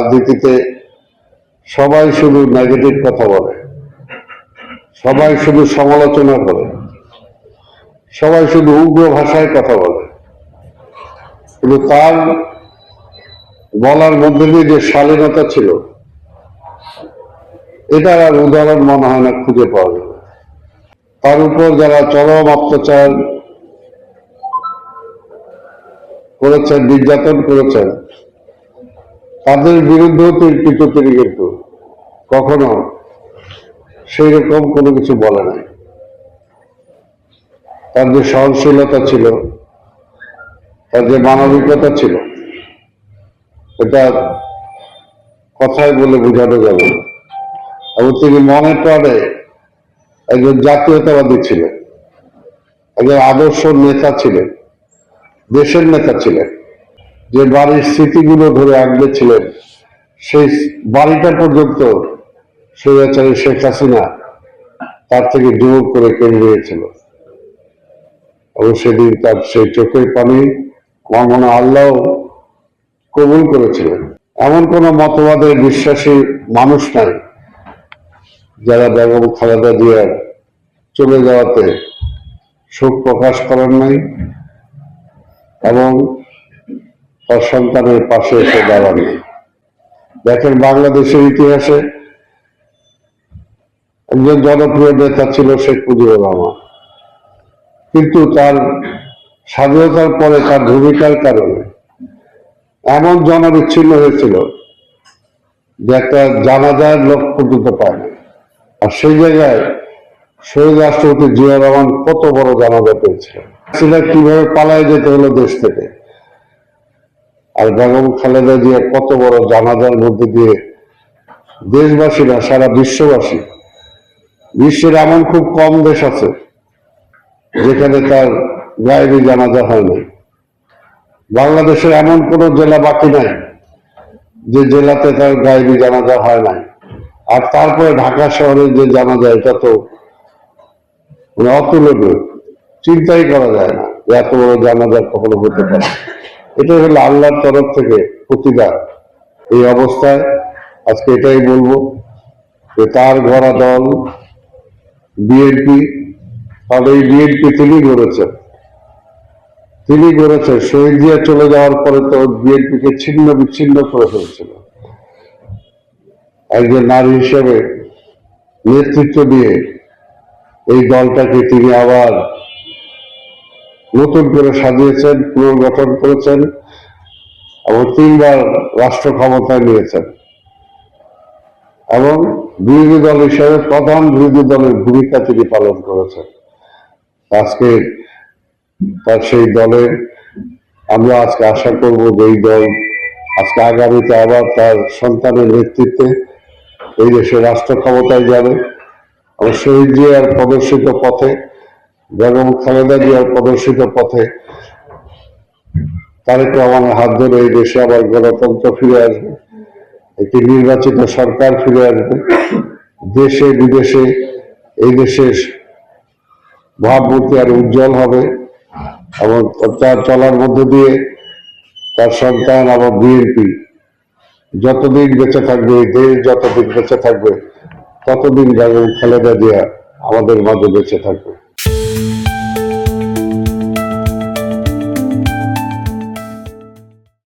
রাজনীতিতে সবাই শুধু নেগেটিভ কথা বলে, সবাই শুধু সমালোচনা করে, সবাই শুধু উগ্র ভাষায় কথা বলে। কিন্তু তার বলার মধ্যে দিয়ে যে শালীনতা ছিল, এটার আর উদাহরণ মনে হয় না খুঁজে পাওয়া যাবে। তার উপর যারা চরম অত্যাচার করেছেন, নির্যাতন করেছেন তাদের বিরুদ্ধেও কিন্তু তিনি কিন্তু কখনো সেই রকম কোনো কিছু বলে নাই। তার যে সহনশীলতা ছিল, তার যে মানবিকতা ছিল, এটা কথায় বলে বোঝানো যাবে। এবং তিনি মনে প্রাণে একজন জাতীয়তাবাদী ছিলেন, একজন আদর্শ নেতা ছিলেন, দেশের নেতা ছিলেন। যে বাড়ির স্মৃতিগুলো ধরে আগলে ছিলেন সেই বাড়িটা পর্যন্ত স্বৈরাচারী শেখ হাসিনা তার থেকে দূর করে কেড়ে নিয়েছিল। এবং সেদিন তার সেই চোখের পানি আমার আল্লাহ কবুল করেছিলেন। এমন কোন মতবাদের বিশ্বাসী মানুষ নাই, যারা বেগম খালেদা জিয়ার চলে যাওয়াতে শোক প্রকাশ করেন নাই এবং তার সন্তানের পাশে এসে দাঁড়ান দেখেন বাংলাদেশের ইতিহাসে একজন জনপ্রিয় নেতা ছিল শেখ মুজিবুর রহমান। কিন্তু তার স্বাধীনতার পরে তার ভূমিকার কারণে এমন জনবিচ্ছিন্ন হয়েছিল যে একটা জানাজার লোক পর্যন্ত পায় না আর সেই জায়গায় শহীদ রাষ্ট্রপতি জিয়া রহমান কত বড় জানাজা পেয়েছিলেন। সেটা কীভাবে পালায় যেতে হলো দেশ থেকে? আর বেগম খালেদা জিয়া কত বড় জানাজার মধ্যে দিয়ে দেশবাসী না সারা বিশ্ববাসী, বিশ্বের এমন খুব কম দেশ আছে যেখানে তার গায়েবী জানাজা হয় নাই। বাংলাদেশের এমন কোন জেলা বাকি নাই যে জেলাতে তার গায়েবী জানাজা হয় নাই। আর তারপরে ঢাকা শহরে যে জানাজা, এটা তো মানে অতুলনীয়। চিন্তাই করা যায় না এত বড় জানাজা কখনো হতে পারে। এটা হলো আল্লাহর তরফ থেকে প্রতিদান। এই অবস্থায় আজকে এটাই বলব যে তার গড়া দল বিএনপি তাহলে এই বিএনপি তিনি গড়েছেন। তিনি গড়েছেন, শহীদ দিয়ে চলে যাওয়ার পরে তো বিএনপি কে ছিন্ন বিচ্ছিন্ন করে ফেলছিল। একজন নারী হিসেবে নেতৃত্ব দিয়ে এই দলটাকে তিনি আবার নতুন করে সাজিয়েছেন, পুনর্গঠন করেছেন, এবং তিনবার রাষ্ট্র ক্ষমতায় নিয়েছেন। এবং বিরোধী দল হিসেবে প্রধান বিরোধী দলের ভূমিকা তিনি পালন করেছেন। আজকে তার সেই দলে আমরা আজকে আশা করব যে এই দল আজকে আগামীতে আবার তার সন্তানের নেতৃত্বে এই দেশে রাষ্ট্র ক্ষমতায় যাবে। এবং শহীদ জিয়ার প্রদর্শিত পথে বেগম খালেদা জিয়ার প্রদর্শিত পথে তারেক রহমানের হাত ধরে এই দেশে আবার গণতন্ত্র ফিরে আসবে, একটি নির্বাচিত সরকার ফিরে আসবে, দেশে, বিদেশে, এই দেশের ভাবমূর্তি আর উজ্জ্বল হবে এবং তার চলার মধ্য দিয়ে তার সন্তান আবার বিএনপি যতদিন বেঁচে থাকবে দেশ যতদিন বেঁচে থাকবে, ততদিন বেগম খালেদা জিয়া আমাদের মাঝে বেঁচে থাকবে।